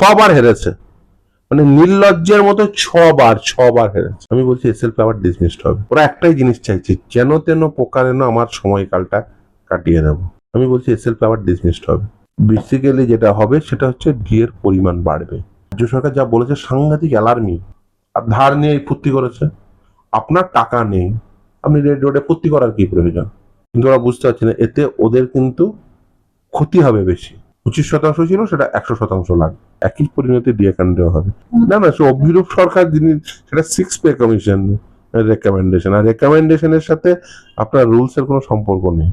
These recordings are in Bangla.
ছবার হেরেছে। মানে নির্লজ্জের মতো ছবার ছবার হেরেছে। আমি বলছি এসএল আবার ডিসমিসড হবে। ওরা একটাই জিনিস চাইছে, যেন তেন প্রকারেণ আমার সময়কালটা কাটিয়ে দেবো আমি বলছি এসএল আবার ডিসমিসড হবে। বেসিক্যালি যেটা হবে, সেটা হচ্ছে ডিএর পরিমাণ বাড়বে। রাজ্য সরকার যা বলেছে, সাংঘাতিক অ্যালার্মি আর ধার নিয়ে ফুর্তি করেছে। আপনার টাকা নেই। আপনি রেড রোডে ফুর্তি করার কি প্রয়োজন? কিন্তু ওরা বুঝতে পারছে না, এতে ওদের কিন্তু ক্ষতি হবে বেশি। পঁচিশ শতাংশ ছিল, সেটা একশো শতাংশ লাগবে। একই পরিণতি দিয়ে কাণ্ডেও হবে? না না, সে অভিরূপ সরকার যিনি, সেটা সিক্স পে কমিশন রেকমেন্ডেশন আর রেকমেন্ডেশনের সাথে আপনার রুলস এর কোনো সম্পর্ক নেই।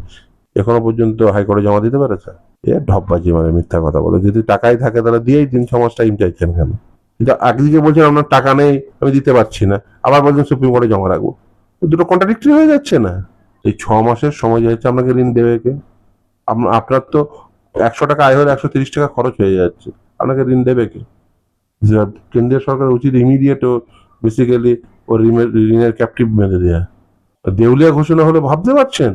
এখনও পর্যন্ত হাইকোর্টে জমা দিতে পেরেছে? এ ঢপবাজি মানে মিথ্যা কথা বলে। যদি টাকাই থাকে, তাহলে দিয়েই দিন মাস টাইম চাইছেন কেন? কিন্তু একদিকে বলছেন, আপনার টাকা নেই, আমি দিতে পারছি না। আবার বলছেন সুপ্রিম কোর্টে জমা রাখব। দুটো কন্ট্রাডিক্টরি হয়ে যাচ্ছে না? এই ছ মাসের সময় যাচ্ছে আপনাকে ঋণ দেবে কে? আপনার তো একশো টাকা আয় হলে একশো তিরিশ টাকা খরচ হয়ে যাচ্ছে। আপনাকে ঋণ দেবে কে? কেন্দ্রীয় সরকার উচিত ইমিডিয়েট ও বেসিক্যালি ও ঋণের ঋণের ক্যাপটিভ বেঁধে দেওয়া দেউলিয়া ঘোষণা হলে ভাবতে পারছেন?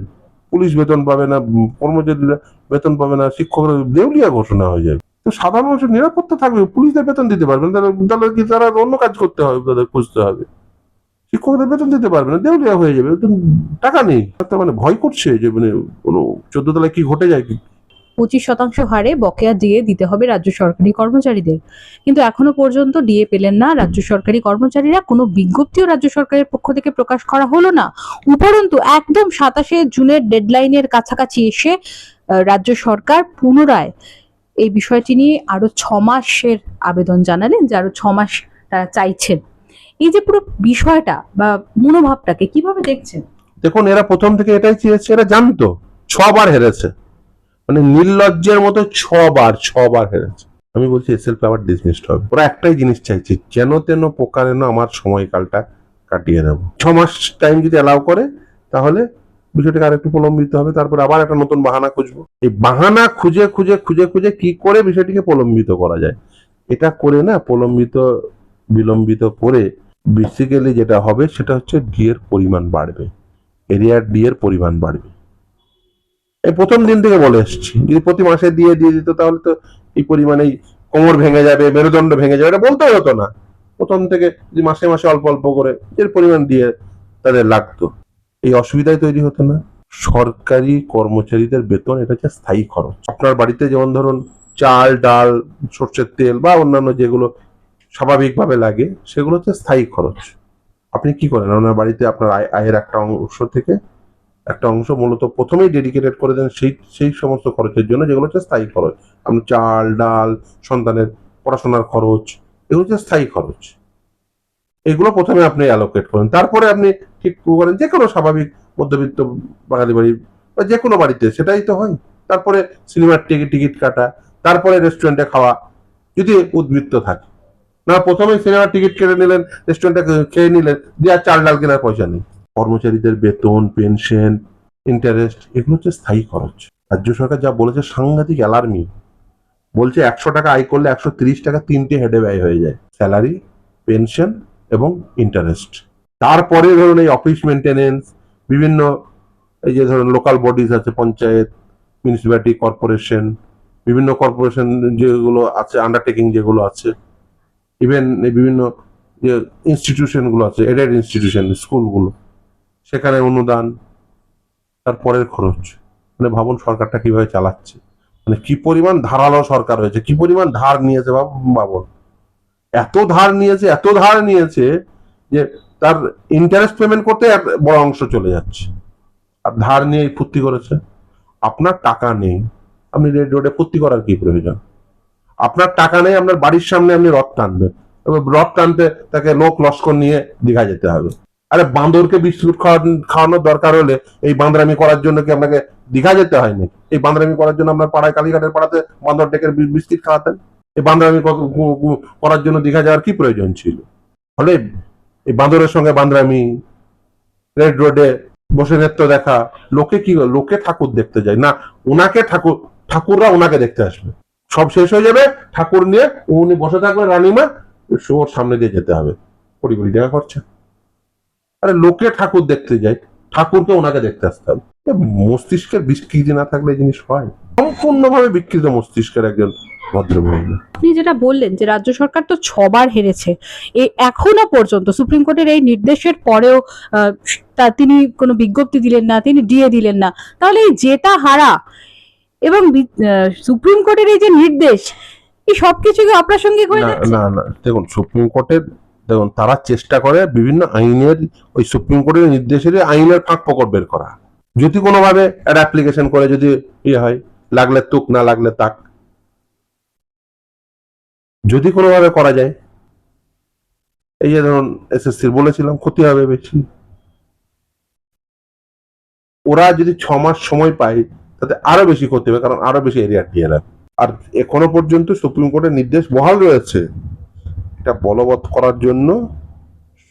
পুলিশ বেতন পাবে না কর্মচারীরা বেতন পাবে না, শিক্ষকরা দেউলিয়া ঘোষণা হয়ে যাবে। তো সাধারণ মানুষের নিরাপত্তা থাকবে, পুলিশদের বেতন দিতে পারবে না তাহলে কি তারা অন্য কাজ করতে হবে, তাদের খুঁজতে হবে? শিক্ষকদের বেতন দিতে পারবে না, দেউলিয়া হয়ে যাবে টাকা নেই। তার মানে ভয় করছে যে মানে কোনো চোদ্দ তলায় কি ঘটে যায় কি? পঁচিশ শতাংশ হারে বকেয়া ডিএ দিতে হবে রাজ্য সরকারি কর্মচারীদের। কিন্তু এখনও পর্যন্ত ডিএ পেলেন না রাজ্য সরকারি কর্মচারীরা। কোনো বিজ্ঞপ্তিও রাজ্য সরকারের পক্ষ থেকে প্রকাশ করা হলো না। উপরন্তু, একদম সাতাশে জুনের ডেডলাইনের কাছাকাছি এসে রাজ্য সরকার পুনরায় এই বিষয়টি নিয়ে আরও ছ মাসের আবেদন জানালেন, যে আরও ছ মাস তারা চাইছেন। এই যে পুরো বিষয়টা বা মনোভাবটাকে কীভাবে দেখছেন? দেখুন, এরা প্রথম থেকে এটাই চেয়েছে, এরা জানতো ছবার হেরেছে। মানে নির্লজ্জের মতো ছবার ছবার হেরেছে। আমি বলছি এসএল আবার ডিসমিসড হবে। ওরা একটাই জিনিস চাইছে, যেন তেন প্রকারেণ আমার সময়কালটা কাটিয়ে দেবো ছ মাস টাইম যদি অ্যালাউ করে, তাহলে বিষয়টাকে আরেকটু প্রলম্বিত হবে, তারপর আবার একটা নতুন বাহানা খুঁজবো। এই বাহানা খুঁজে খুঁজে খুঁজে খুঁজে কি করে বিষয়টিকে প্রলম্বিত করা যায়? এটা করে না, প্রলম্বিত, বিলম্বিত করে বেসিক্যালি যেটা হবে, সেটা হচ্ছে ডি এর পরিমাণ বাড়বে। এরিয়ার ডি এর পরিমাণ বাড়বে। এই প্রথম দিন থেকে বলে এসছি। যদি প্রতি মাসে দিয়ে দিয়ে দিত তাহলে তো এই পরিমাণেই কোমর ভেঙে যাবে, মেরুদণ্ড ভেঙে যাবে, এটা বলতে হতো না। প্রথম থেকে যদি মাসে মাসে অল্প অল্প করে এর পরিমাণ দিয়ে তাদের লাগতো। এই অসুবিধাই তৈরি হতো না। সরকারি কর্মচারীদের বেতন, এটা হচ্ছে স্থায়ী খরচ। আপনার বাড়িতে যেমন ধরুন চাল, ডাল, সর্ষের তেল বা অন্যান্য যেগুলো স্বাভাবিকভাবে লাগে, সেগুলো হচ্ছে স্থায়ী খরচ। আপনি কি করেন? আপনার বাড়িতে আপনার আয়, আয়ের একটা অংশ থেকে একটা অংশ মূলত প্রথমেই ডেডিকেটেড করে দেন সেই সেই সমস্ত খরচের জন্য, যেগুলো হচ্ছে স্থায়ী খরচ। আপনি চাল, ডাল, সন্তানের পড়াশোনার খরচ, এগুলো হচ্ছে স্থায়ী খরচ। এগুলো প্রথমে আপনি অ্যালোকেট করেন। তারপরে আপনি ঠিক করেন যে কোনো স্বাভাবিক মধ্যবিত্ত বাঙালি বাড়ি বা যে কোনো বাড়িতে, সেটাই তো হয়। তারপরে সিনেমার টিকিট টিকিট কাটা, তারপরে রেস্টুরেন্টে খাওয়া, যদি উদ্বৃত্ত থাকে। না প্রথমে সিনেমার টিকিট কেটে নিলেন রেস্টুরেন্টে খেয়ে নিলেন, দিয়ে আর চাল, ডাল কেনার পয়সা নেই। কর্মচারীদের বেতন পেনশন ইন্টারেস্ট এগুলো হচ্ছে স্থায়ী খরচ। রাজ্য সরকার যা বলেছে, সাংঘাতিক অ্যালার্মি বলছে একশো টাকা আয় করলে একশো তিরিশ টাকা তিনটে হেডে ব্যয় হয়ে যায়। স্যালারি পেনশন এবং ইন্টারেস্ট তারপরে ধরুন এই অফিস মেনটেনেন্স বিভিন্ন এই যে ধরুন লোকাল বডিজ আছে, পঞ্চায়েত মিউনিসিপ্যালিটি কর্পোরেশন বিভিন্ন কর্পোরেশন যেগুলো আছে আন্ডারটেকিং যেগুলো আছে ইভেন বিভিন্ন যে ইনস্টিটিউশনগুলো আছে এডেড ইনস্টিটিউশন স্কুলগুলো সেখানে অনুদান তারপরের খরচ। মানে ভাবুন সরকারটা কীভাবে চালাচ্ছে। মানে কি পরিমাণ ধারালো সরকার হয়েছে, কি পরিমাণ ধার নিয়েছে ভাব- ভাবুন। এত ধার নিয়েছে, এত ধার নিয়েছে যে তার ইন্টারেস্ট পেমেন্ট করতে বড় অংশ চলে যাচ্ছে। আর ধার নিয়ে ফুর্তি করেছে। আপনার টাকা নেই, আপনি রেড রোডে ফুর্তি করার কি প্রয়োজন? আপনার টাকা নেই, আপনার বাড়ির সামনে আপনি রথ টানবেন। রথ টানতে তাকে লোক লস্কর নিয়ে দীঘা যেতে হবে। আরে বান্দরকে বিস্কুট খাওয়ান- খাওয়ানোর দরকার হলে এই বান্দরামি করার জন্য কি আপনাকে দীঘা যেতে হয়নি? এই বান্দরামি করার জন্য আপনার পাড়ায় কালীঘাটের পাড়াতে বান্দর ডেকের বি- বিস্কিট খাওয়াতেন? এই বান্দরামি করার জন্য দীঘা যাওয়ার কি প্রয়োজন ছিল? ফলে এই বান্দরের সঙ্গে বান্দরামি, রেড রোডে বসে নৃত্য দেখা, লোকে কি, লোকে ঠাকুর দেখতে যায়? না ওনাকে ঠাকুর ঠাকুররা ওনাকে দেখতে আসবে। সব শেষ হয়ে যাবে, ঠাকুর নিয়ে উনি বসে থাকবেন রানীমা শোর সামনে দিয়ে যেতে হবে। কোটি কোটি টাকা খরচা। আরে লোকে ঠাকুর দেখতে যায়। ঠাকুরকে ওনাকে দেখতে আসতে হবে। মস্তিষ্কের বিকৃতি না থাকলে জিনিস হয় সম্পূর্ণভাবে বিকৃত মস্তিষ্কের একজন আপনি যেটা বললেন যে রাজ্য সরকার তো ছবার হেরেছে এই এখনও পর্যন্ত সুপ্রিম কোর্টের এই নির্দেশের পরেও তা তিনি কোনো বিজ্ঞপ্তি দিলেন না তিনি ডিএ দিলেন না। তাহলে এই জেতা হারা এবং সুপ্রিম কোর্টের এই যে নির্দেশ এই সবকিছু হয়ে না না না। দেখুন সুপ্রিম কোর্টের দেখুন তারা চেষ্টা করে বিভিন্ন আইনের, ওই সুপ্রিম কোর্টের নির্দেশের আইনের ফাঁক পকড় বের করা। যদি কোনোভাবে একটা অ্যাপ্লিকেশন করে যদি ইয়ে হয়, লাগলে তুক, না লাগলে তাক। যদি কোনোভাবে করা যায়, এই যে ধরুন এসএসসির বলেছিলাম, ক্ষতি হবে বেশি। ওরা যদি ছ মাস সময় পায়, তাতে আরও বেশি ক্ষতি হবে, কারণ আরও বেশি এরিয়া দিয়ে আর এখনও পর্যন্ত সুপ্রিম কোর্টের নির্দেশ বহাল রয়েছে। এটা বলবৎ করার জন্য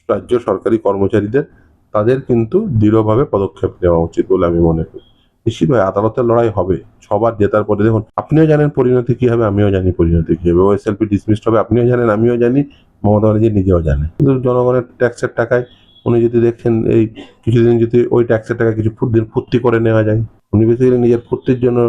রাজ্য সরকারি কর্মচারীদের, তাদের কিন্তু দৃঢ়ভাবে পদক্ষেপ নেওয়া উচিত বলে আমি মনে করি। নিশ্চিতভাবে আদালতের লড়াই হবে। সবার জেতার পরে দেখুন, আপনিও জানেন পরিণতি কি হবে, আমিও জানি পরিণতি কি হবে। ওএসএলপি ডিসমিসড হবে, আপনিও জানেন, আমিও জানি, মমতা ব্যানার্জি নিজেও জানে কিন্তু জনগণের ট্যাক্সের টাকায় উনি যদি দেখছেন এই কিছুদিন যদি ওই ট্যাক্সের টাকা কিছু ফুর্তি করে নেওয়া যায়, উনি বেসিক্যালি নিজের ফুর্তির জন্য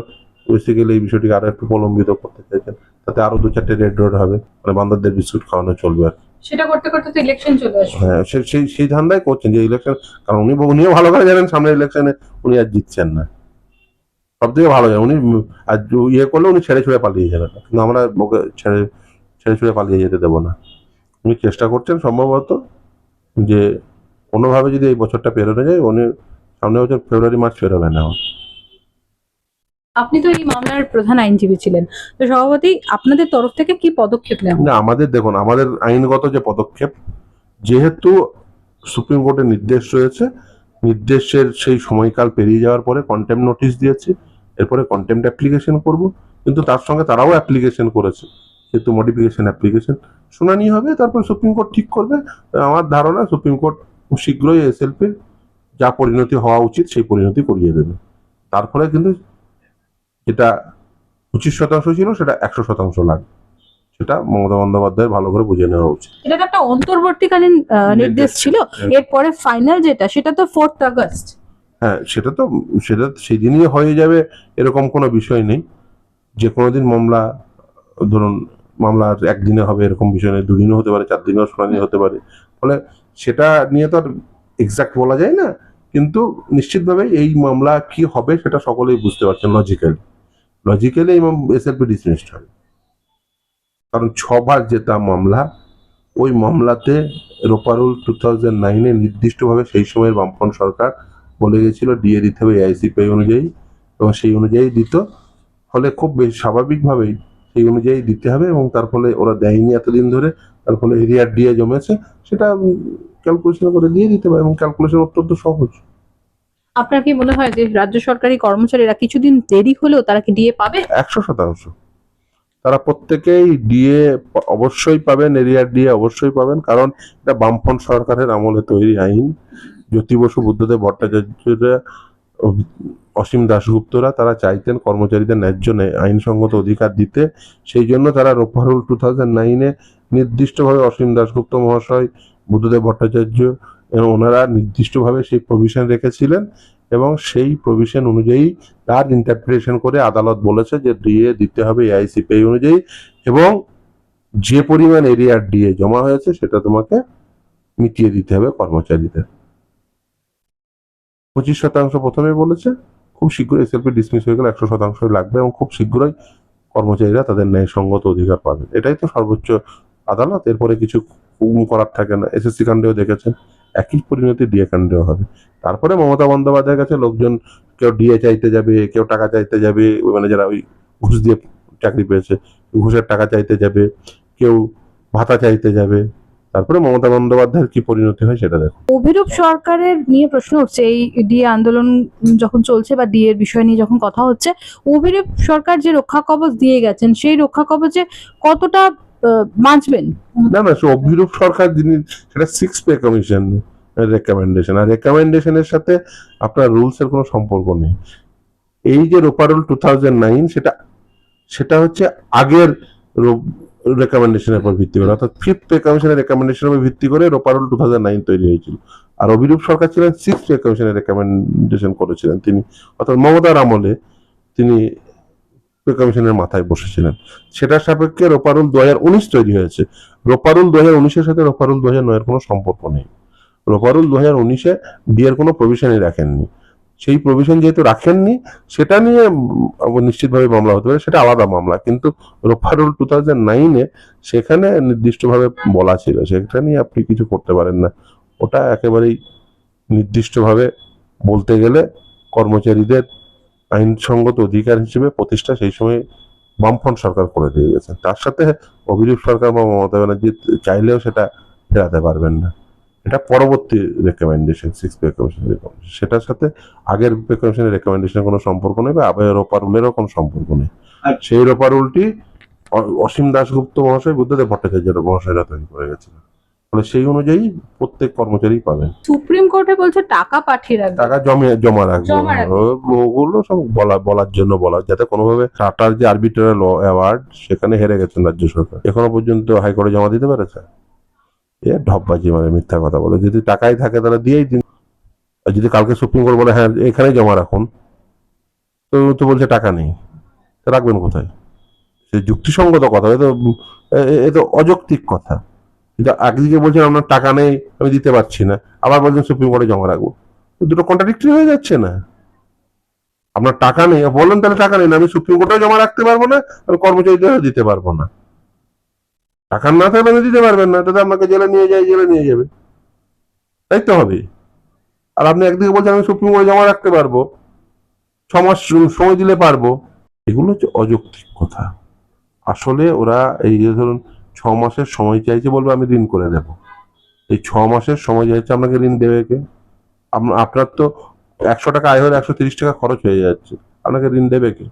বেসিক্যালি এই বিষয়টিকে আরও একটু প্রলম্বিত করতে চাইছেন তাতে আরও দু চারটে রেড রোড হবে মানে বান্ধবদের বিস্কুট খাওয়ানো চলবে আর সেটা করতে করতে তো ইলেকশন চলে আসবে। হ্যাঁ সেই সেই ধান্দাই করছেন যে ইলেকশন কারণ উনি উনিও ভালো করে জানেন ইলেকশনে উনি আর জিতছেন না। সব থেকে ভালো জানেন উনি আর ইয়ে করলে উনি ছেড়ে ছুড়ে পালিয়ে যাবেন কিন্তু আমরা ওকে ছেড়ে ছেড়ে ছুড়ে পালিয়ে যেতে দেবো না। উনি চেষ্টা করছেন সম্ভবত যে কোনোভাবে যদি এই বছরটা পেরোনো যায় উনি সামনে বছর ফেব্রুয়ারি মার্চ পেরোবে না। আপনি তো এই মামলার প্রধান আইনজীবী ছিলেন। তো সভাপতি আপনাদের তরফ থেকে কি পদক্ষেপ নেওয়া না, আমাদের দেখুন, আমাদের আইনগত যে পদক্ষেপ, যেহেতু সুপ্রিম কোর্টের নির্দেশ রয়েছে, নির্দেশের সেই সময়কাল পেরিয়ে যাওয়ার পরে কন্টেম নোটিশ দিয়েছি, এরপরে কন্টেম্ট অ্যাপ্লিকেশন করব, কিন্তু তার সঙ্গে তারাও অ্যাপ্লিকেশন করেছে যেহেতু মডিফিকেশন অ্যাপ্লিকেশন শুনানি হবে, তারপর সুপ্রিম কোর্ট ঠিক করবে। আমার ধারণা, সুপ্রিম কোর্ট শীঘ্রই এসএলপির যা পরিণতি হওয়া উচিত, সেই পরিণতি করিয়ে দেবে। তারপরে কিন্তু যেটা পঁচিশ শতাংশ ছিল সেটা একশো শতাংশ লাগবে। সেটা মমতা বন্দ্যোপাধ্যায়ের ভালো করে বুঝে নেওয়া উচিত। এটা তো একটা অন্তর্বর্তীকালীন নির্দেশ ছিল। এরপরে ফাইনাল যেটা সেটা তো ফোর্থ আগস্ট হ্যাঁ সেটা তো সেটা সেই দিনই হয়ে যাবে এরকম কোনো বিষয় নেই। যে কোনো দিন মামলা ধরুন মামলা একদিনে হবে এরকম বিষয় নেই। দুদিনও হতে পারে চার দিনেও শুনানি হতে পারে। ফলে সেটা নিয়ে তো আর এক্সাক্ট বলা যায় না। কিন্তু নিশ্চিতভাবে এই মামলা কি হবে সেটা সকলেই বুঝতে পারছেন লজিক্যালি লজিক্যালি এই এসএলপি ডিসমিসড হয় কারণ ছবার জেতা মামলা, ওই মামলাতে রোপারুল টু থাউজেন্ড নাইনে নির্দিষ্টভাবে সেই সময়ের বামফ্রন্ট সরকার বলে গেছিল ডিএ দিতে হবে এআইসিপিআই অনুযায়ী এবং সেই অনুযায়ী দিত। ফলে খুব বেশ স্বাভাবিকভাবেই সেই অনুযায়ী দিতে হবে এবং তার ফলে ওরা দেয়নি এতদিন ধরে, তার ফলে এরিয়ার ডিএ জমেছে। সেটা ক্যালকুলেশন করে দিয়ে দিতে হবে এবং ক্যালকুলেশন অত্যন্ত সহজ। আপনার কি মনে হয় যে রাজ্য সরকারি কর্মচারীরা কিছুদিন দেরি হলেও তারা কি ডিএ পাবে একশো শতাংশ তারা প্রত্যেকেই ডিএ অবশ্যই পাবেন এরিয়ার ডিএ অবশ্যই পাবেন কারণ এটা বামফ্রন্ট সরকারের আমলে তৈরি আইন জ্যোতি বসু বুদ্ধদেব ভট্টাচার্যরা অসীম দাশগুপ্তরা তারা চাইতেন কর্মচারীদের ন্যায্য ন্যায়- আইনসঙ্গত অধিকার দিতে সেই জন্য তারা রোপারুল টু থাউজেন্ড নাইনে নির্দিষ্টভাবে অসীম দাশগুপ্ত মহাশয় বুদ্ধদেব ভট্টাচার্য ওনারা নির্দিষ্টভাবে সেই প্রভিশন রেখেছিলেন এবং সেই প্রভিশন অনুযায়ী তার ইন্টারপ্রিটেশন করে আদালত বলেছে যে ডিএ দিতে হবে এআইসিপিআই অনুযায়ী এবং যে পরিমাণ এরিয়ার ডিএ জমা হয়েছে সেটা তোমাকে মিটিয়ে দিতে হবে কর্মচারীদের। পঁচিশ শতাংশ প্রথমে বলেছে, খুব শীঘ্রই এসএলপি ডিসমিস হয়ে গেলে একশো শতাংশ লাগবে এবং খুব শীঘ্রই কর্মচারীরা তাদের ন্যায়সঙ্গত অধিকার পাবে। এটাই তো সর্বোচ্চ আদালত, এরপরে কিছু করার থাকে না। এসএসসি কাণ্ডেও দেখেছেন। একই পরিণতি ডিএ কাণ্ডেও হবে? তারপরে মমতা বন্দ্যোপাধ্যায়ের কাছে লোকজন কেউ ডিএ চাইতে যাবে, কেউ টাকা চাইতে যাবে মানে যারা ওই ঘুষ দিয়ে চাকরি পেয়েছে, ঘুষের টাকা চাইতে যাবে, কেউ ভাতা চাইতে যাবে। তারপরে মমতা বন্দ্যোপাধ্যায়ের কি পরিণতি হয় সেটা দেখো। অভিরূপ সরকারের নিয়ে প্রশ্ন উঠছে, এই ডিএ আন্দোলন যখন চলছে বা ডিএর বিষয় নিয়ে যখন কথা হচ্ছে, অভিরূপ সরকার যে রক্ষা কবচ দিয়ে গেছেন, সেই রক্ষা কবচে কতটা বাঁচবেন না না অভিরূপ সরকার যিনি, সেটা সিক্স পে কমিশন রেকমেন্ডেশন আর রেকমেন্ডেশনের সাথে আপনার রুলস এর কোনো সম্পর্ক নেই। এই যে রোপারুল টু সেটা সেটা হচ্ছে আগের রেকমেন্ডেশনের উপর ভিত্তি করে। অর্থাৎ ফিফথ পে কমিশনের রেকমেন্ডেশনের উপর ভিত্তি করে রোপারুল টু থাউজেন্ড নাইন তৈরি হয়েছিল। আর অভিরূপ সরকার ছিলেন সিক্স পে কমিশনের রেকমেন্ডেশন করেছিলেন তিনি। অর্থাৎ মমতার আমলে তিনি কমিশনের মাথায় বসেছিলেন। সেটার সাপেক্ষে রোপারুল দু হাজার উনিশ তৈরি হয়েছে। রোপারুল দু হাজার উনিশের সাথে রোপারুল দু হাজার কোনো সম্পর্ক নেই। রোপারুল দু হাজার উনিশে বিয়ের কোনো প্রভিশনই রাখেননি। সেই প্রভিশন যেহেতু রাখেননি, সেটা নিয়ে নিশ্চিতভাবে মামলা হতে পারে, সেটা আলাদা মামলা। কিন্তু রোপারুল টু থাউজেন্ড নাইনে সেখানে নির্দিষ্টভাবে বলা ছিল, সেটা নিয়ে আপনি কিছু করতে পারেন না। ওটা একেবারেই নির্দিষ্টভাবে বলতে গেলে কর্মচারীদের আইনসঙ্গত অধিকার হিসেবে প্রতিষ্ঠা সেই সময় বামফ্রন্ট সরকার করে দিয়ে গেছে। তার সাথে অভিরূপ সরকার বা মমতা ব্যানার্জি চাইলেও সেটা ফেরাতে পারবেন না। এটা পরবর্তী রেকমেন্ডেশন সিক্স পে কমিশনের রেকমেন্ডেশন সেটার সাথে আগের পে কমিশনের রেকমেন্ডেশনের কোনো সম্পর্ক নেই বা আবার রোপারুলেরও কোনো সম্পর্ক নেই। সেই রোপারুলটি রুলটি অসীম দাশগুপ্ত মহাশয় বুদ্ধদেব ভট্টাচার্য মহাশয়রা তৈরি করে গেছিলেন। ফলে সেই অনুযায়ী প্রত্যেক কর্মচারী পাবেন সুপ্রিম কোর্টে বলছে টাকা পাঠিয়ে রাখবে। টাকা জমে জমা রাখবে। ওগুলো সব বলা বলার জন্য বলা যাতে কোনোভাবে টাটার যে আরবিট্রারি ল অ্যাওয়ার্ড সেখানে হেরে গেছেন রাজ্য সরকার। এখনও পর্যন্ত হাইকোর্টে জমা দিতে পেরেছে? এ ঢপবাজি মানে মিথ্যা কথা বলে। যদি টাকাই থাকে তাহলে দিয়েই দিন। আর যদি কালকে সুপ্রিম কোর্ট বলে হ্যাঁ এখানেই জমা রাখুন তো তো বলছে টাকা নেই। রাখবেন কোথায়? সে যুক্তিসঙ্গত কথা এ তো এ তো অযৌক্তিক কথা। কিন্তু একদিকে বলছেন আপনার টাকা নেই, আমি দিতে পারছি না। আবার বলছেন সুপ্রিম কোর্টে জমা রাখব। দুটো কন্ট্রাডিক্টরি হয়ে যাচ্ছে না। আপনার টাকা নেই বললেন তাহলে টাকা নেই না, আমি সুপ্রিম কোর্টে জমা রাখতে পারব না আমি কর্মচারীদের দিতে পারব না। টাকা না থাকলে দিতে পারবেন না তাহলে আপনাকে জেলে নিয়ে যায়, জেলে নিয়ে যাবে। তাই তো হবে। আর আপনি একদিকে বলছেন আমি সুপ্রিম কোর্টে জমা রাখতে পারব, ছ মাস সময় দিলে পারব। এগুলো হচ্ছে অযৌক্তিক কথা। আসলে ওরা এই যে ধরুন ছ মাসের সময় চাইছে বলবে, আমি ঋণ করে দেব। এই ছ মাসের সময় চাইছে আপনাকে ঋণ দেবে কে? আপ- আপনার তো একশো টাকা আয় হলে একশো তিরিশ টাকা খরচ হয়ে যাচ্ছে। আপনাকে ঋণ দেবে কে?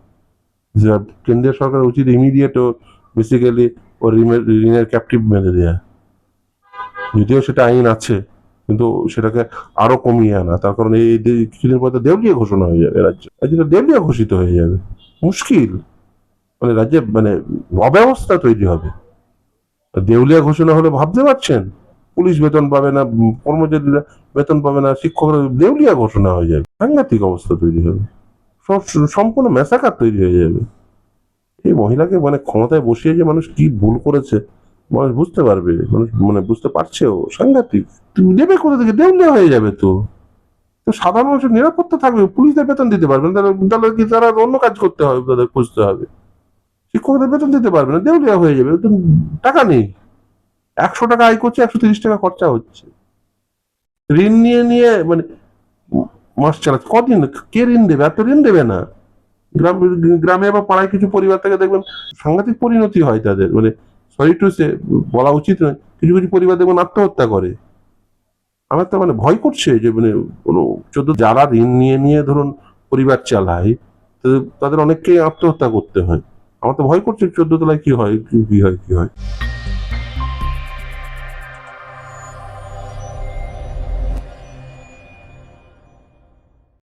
কেন্দ্রীয় সরকার উচিত ইমিডিয়েট ও বেসিক্যালি ও ঋণের ঋণের ক্যাপটিভ বেঁধে দেওয়া যদিও সেটা আইন আছে, কিন্তু সেটাকে আরও কমিয়ে আনা। তার কারণ এই কিছুদিন পর তো ঘোষণা হয়ে যাবে রাজ্য। রাজ্যে তো দেউলিয়া ঘোষিত হয়ে যাবে। মুশকিল। মানে রাজ্যে মানে অব্যবস্থা তৈরি হবে। দেউলিয়া ঘোষণা হলে ভাবতে পারছেন? পুলিশ বেতন পাবে না কর্মচারীরা বেতন পাবে না, শিক্ষকরা দেউলিয়া ঘোষণা হয়ে যাবে। সাংঘাতিক অবস্থা তৈরি হবে। সব সম্পূর্ণ মেসাকার তৈরি হয়ে যাবে। এই মহিলাকে মানে ক্ষমতায় বসিয়ে যে মানুষ কি ভুল করেছে, মানুষ বুঝতে পারবে। মানুষ মানে বুঝতে পারছেও, সাংঘাতিক। তুমি দেবে কোথা থেকে? দেউলিয়া হয়ে যাবে তো। তো সাধারণ মানুষের নিরাপত্তা থাকবে। পুলিশদের বেতন দিতে পারবে তাহলে তাহলে কি তারা অন্য কাজ করতে হবে, তাদের খুঁজতে হবে? শিক্ষকদের বেতন দিতে পারবে না দেউলিয়া হয়ে যাবে তো টাকা নেই। একশো টাকা আয় করছে, একশো তিরিশ টাকা খরচা হচ্ছে। ঋণ নিয়ে নিয়ে মানে মাস চালাচ্ছে। কদিন? কে ঋণ দেবে? এত ঋণ দেবে না। গ্রাম, গ্রামে বা পাড়ায় কিছু পরিবার থেকে, দেখবেন সাংঘাতিক পরিণতি হয় তাদের। মানে সরি টু সে বলা উচিত নয়, কিছু কিছু পরিবার দেখবেন আত্মহত্যা করে। আমার তো মানে ভয় করছে যে মানে কোনো চোদ্দ যারা ঋণ নিয়ে নিয়ে ধরুন, পরিবার চালায় তাদের অনেককেই আত্মহত্যা করতে হয়। আমার তো ভয় করছে চোদ্দ তলায় কি হয় কি হয় কি হয়?